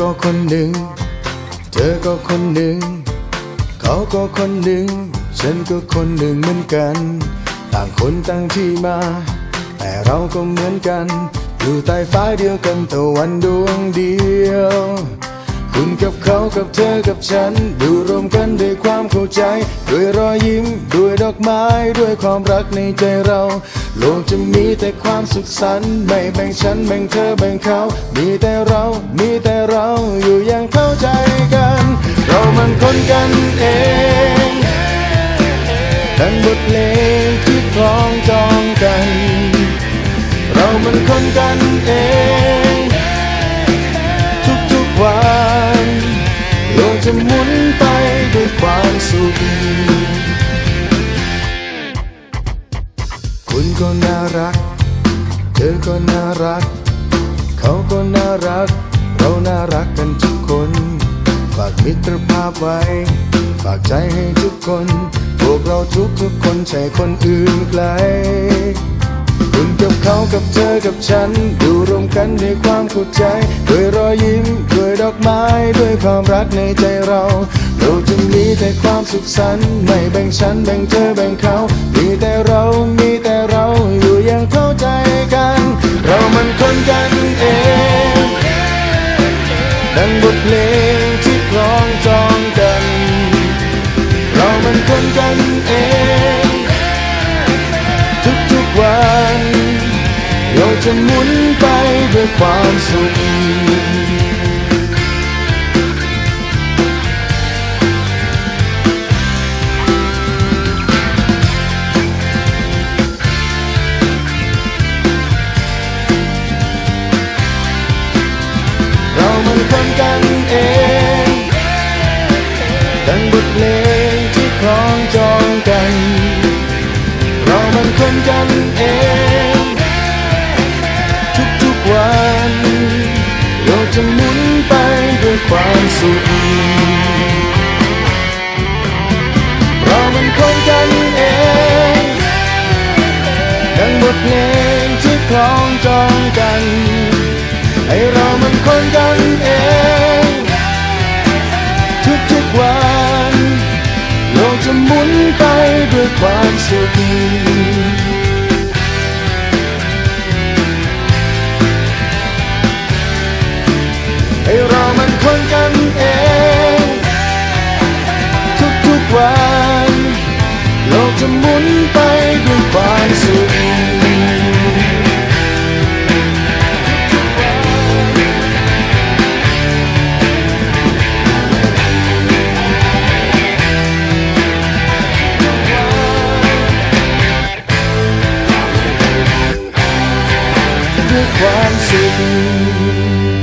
ก็คนหนึ่ง เธอก็คนหนึ่ง เขาก็คนหนึ่ง ฉันก็คนหนึ่งเหมือนกัน ต่างคนต่างที่มา แต่เราก็เหมือนกัน อยู่ใต้ฟ้าเดียวกันตะวันดวงเดียว กับเขากับเธอกับฉัน ดูรวมกันด้วยความเข้าใจ ด้วยรอยยิ้ม ด้วยดอกไม้ ด้วยความรักในใจเรา โลกจะมีแต่ความสุขสันต์ไม่แบ่งฉันแบ่งเธอแบ่งเขา มีแต่เรา มีแต่เราอยู่อย่างเข้าใจกัน เรามันคนกันเองดังบทเพลงที่คล้องจองกัน เรามันคนกันเอง หมุนไปด้วยความสุข คุณก็น่ารัก เธอก็น่ารัก เขาก็น่ารัก เราน่ารักกันทุกคน ฝากมิตรภาพไว้ ฝากใจให้ทุกคน พวกเราทุกทุกๆคนใช่คนอื่นไกล คุณกับเขากับเธอกับฉัน ดูรวมกันด้วยความเข้าใจ ด้วยรอยยิ้ม ด้วยดอกไม้ ด้วยความรักในใจเราโลกจะมีแต่ความสุขสันต์ไม่แบ่งฉันแบ่งเธอแบ่งเขา มีแต่เรา มีแต่เรา อยู่อย่างเข้าใจกัน เรามันคนกันเองดังบทเพลงที่คล้องจองกัน เรามันคนกัน หมุนไปด้วยความสุขเรามันคนกันเองดังบทเพลงที่คล้องจองกัน เรามันคนกันเอง ความสุขเรามันคนกันเอง ดังบทเพลงที่คล้องจองกัน ให้เรามันคนกันเอง ทุกๆวัน โลกจะหมุนไปด้วยความสุข ความสุข